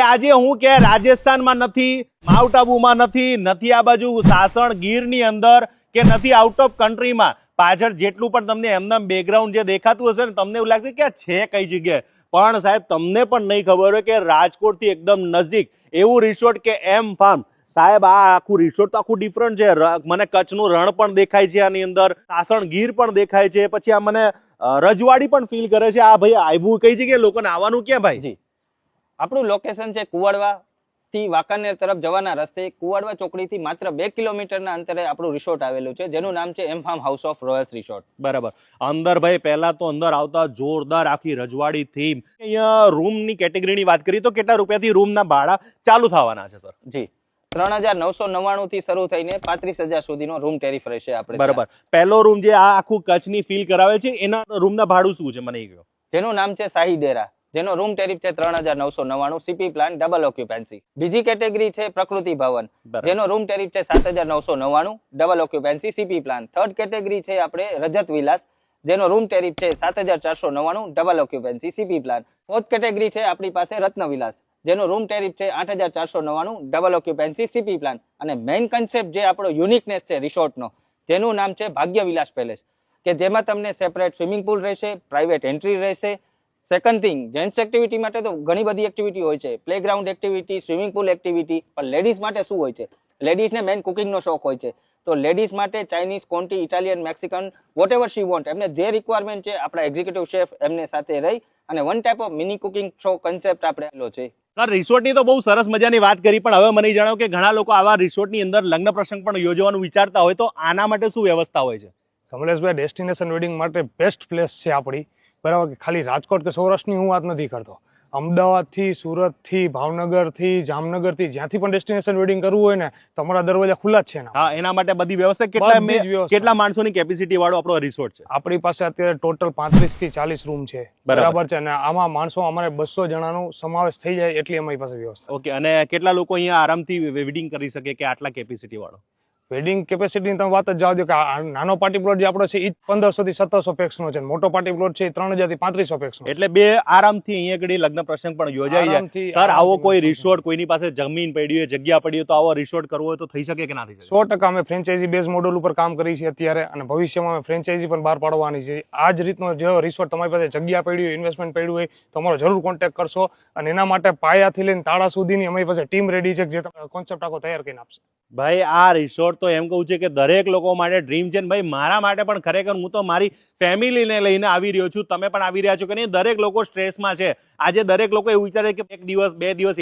ભાઈ, આજે હું કે રાજસ્થાનમાં નથી, માઉન્ટ આબુમાં નથી નથી આ બાજુ સાસણ ગીરની અંદર કે નથી આઉટ ઓફ કન્ટ્રીમાં પાછળ જેટલું પણ તમને એમના બેકગ્રાઉન્ડ જે દેખાતું હશે ને, તમને એવું લાગશે કે છે કઈ જગ્યાએ. પણ સાહેબ, તમને પણ નહીં ખબર હોય કે રાજકોટથી એકદમ નજીક એવું રિસોર્ટ કે એમ ફાર્મ સાહેબ, આ આખું રિસોર્ટ તો આખું ડિફરન્ટ છે. મને કચ્છનું રણ પણ દેખાય છે આની અંદર, સાસણ ગીર પણ દેખાય છે. પછી આ મને રજવાડી પણ ફીલ કરે છે. આ ભાઈ આવ્યું કઈ જગ્યાએ? લોકોને આવવાનું ક્યાં ભાઈ? જી. આપણું લોકેશન છે કુવાડવા થી વાંકાનેર તરફ જવાના રસ્તે. કુવાડવા ચોકડીથી માત્ર બે કિલોમીટરના અંતરે આપણું રિસોર્ટ આવેલું છે જેનું નામ છે M farm house of royals resort બરાબર. અંદર ભાઈ પહેલા તો અંદર આવતા જોરદાર આખી રજવાડી થીમ અહીંયા રૂમની કેટેગરીની વાત કરીએ તો કેટલા રૂપિયાથી રૂમના ભાડા ચાલુ થવાના છે સર જી. ત્રણ હજાર નવસો નવ્વાણું થી શરૂ થઈને પાંત્રીસ હજાર સુધીનો રૂમ ટેરિફ રહેશે આપણે બરાબર. પહેલો રૂમ જે આ આખું કચ્છની ફીલ કરાવે છે એના રૂમના ભાડું શું છે મને એ કહો. જેનું નામ છે શાહી ડેરા. જેનો રૂમ ટેરિફ છે ત્રણ હજાર નવસો નવ્વાણું સીપી પ્લાન ડબલ ઓક્યુપેન્સી બીજી કેટેગરી છે પ્રકૃતિ ભવન. જેનો રૂમ ટેરિફ છે સાત હજાર નવસો નવ્વાણું double occupancy CP plan third category છે આપણે રજત વિલાસ જેનો રૂમ ટેરિફ છે સાત હજાર ચારસો નવ્વાણું double occupancy CP plan fourth category છે આપણી પાસે રત્ન વિલાસ જેનો રૂમ ટેરિફ છે આઠ હજાર ચારસો નવ્વાણું ડબલ ઓક્યુપેન્સી સીપી પ્લાન અને મેઇન કન્સેપ્ટ જે આપણો યુનિકનેસ છે રિસોર્ટનો જેનું નામ છે ભાગ્ય વિલાસ પેલેસ કે જેમાં તમને સેપરેટ સ્વિમિંગ પુલ રહેશે પ્રાઇવેટ એન્ટ્રી રહેશે સેકન્ડ થિંગ જેન્ટ્સ એક્ટિવિટી માટે તો ઘણી બધી એક્ટિવિટી હોય છે. Playground activity swimming pool activity પણ લેડીઝ માટે શું હોય છે? લેડીઝને મેઇન કુકિંગનો શોખ હોય છે. તો લેડીઝ માટે Chinese conti Italian Mexican whatever she want એમને જે રિક્વાયરમેન્ટ છે આપણા એક્ઝિક્યુટિવ શેફ એમને સાથે રહી અને one type of mini cooking show concept આપણે આવેલો છે. સર રિસોર્ટની તો બહુ સરસ મજાની વાત કરી પણ હવે મને જણાવો કે ઘણા લોકો આવા રિસોર્ટની અંદર લગ્ન પ્રસંગ પણ યોજવાનું વિચારતા હોય તો આના માટે શું વ્યવસ્થા હોય છે? કમલેશભાઈ ડેસ્ટિનેશન વેડિંગ માટે બેસ્ટ પ્લેસ છે આપણી. બરાબર કે ખાલી રાજકોટ કે સૌરાષ્ટ્રની હું વાત નથી કરતો. અમદાવાદથી સુરતથી ભાવનગરથી જામનગરથી જ્યાંથી પણ ડેસ્ટિનેશન વેડિંગ કરવું હોય ને તમારા દરવાજા ખુલ્લા જ છે હા એના માટે બધી વ્યવસ્થા કેટલા કેટલા માણસોની કેપેસિટી વાળો આપણો રિસોર્ટ છે? આપણી પાસે અત્યારે ટોટલ પાંત્રીસથી ચાલીસ રૂમ છે. બરાબર. બરાબર છે. અને આમાં માણસો અમારે બસો જણાનો સમાવેશ થઈ જાય એટલી અમારી પાસે વ્યવસ્થા. ઓકે અને કેટલા લોકો અહીંયા આરામથી વેડિંગ કરી શકે કે આટલા કેપેસિટી વાળો? વેડિંગ કેપેસિટીની તમે વાત જ જવા દો કે નાનો પાર્ટી પ્લોટ જે આપણો છે એ પંદરસો થી સત્તરસો પેક્સનો છે. મોટો પાર્ટી પ્લોટ છે એ ત્રણ હજારથી પાંત્રીસો પેક્સનો એટલે બે આરામથી અહીંયા આગળ લગ્ન પ્રસંગ પણ યોજાઈ જાય. સર આવો કોઈ રિસોર્ટ કોઈની પાસે જમીન પડી હોય જગ્યા પડી હોય તો આવો રિસોર્ટ કરવો હોય તો થઈ શકે કે ના થઈ શકે? સો ટકા અમે ફ્રેન્ચાઇઝી બેઝ મોડલ ઉપર કામ કરી છે અત્યારે અને ભવિષ્યમાં અમે ફ્રેન્ચાઇઝી પણ બહાર પાડવાની છે. આ જ રીતનો જે રિસોર્ટ તમારી પાસે જગ્યા પડી હોય ઇન્વેસ્ટમેન્ટ પડ્યું હોય તો અમારો જરૂર કોન્ટેક્ટ કરશો અને એના માટે પાયાથી લઈને તાળા સુધીની અમારી પાસે ટીમ રેડી છે જે જે કોન્સેપ્ટ આખો તૈયાર કરીને આપશે. ભાઈ આ રિસોર્ટ તો એમ કહું છું કે દરેક લોકો માટે ડ્રીમ છે ભાઈ મારા માટે પણ ખરેખર હું તો મારી ફેમિલીને લઈને આવી રહ્યો છું. તમે પણ આવી રહ્યા છો કે નહીં? દરેક લોકો સ્ટ્રેસમાં છે. આજે દરેક લોકો એવું વિચારે કે એક દિવસ, બે દિવસ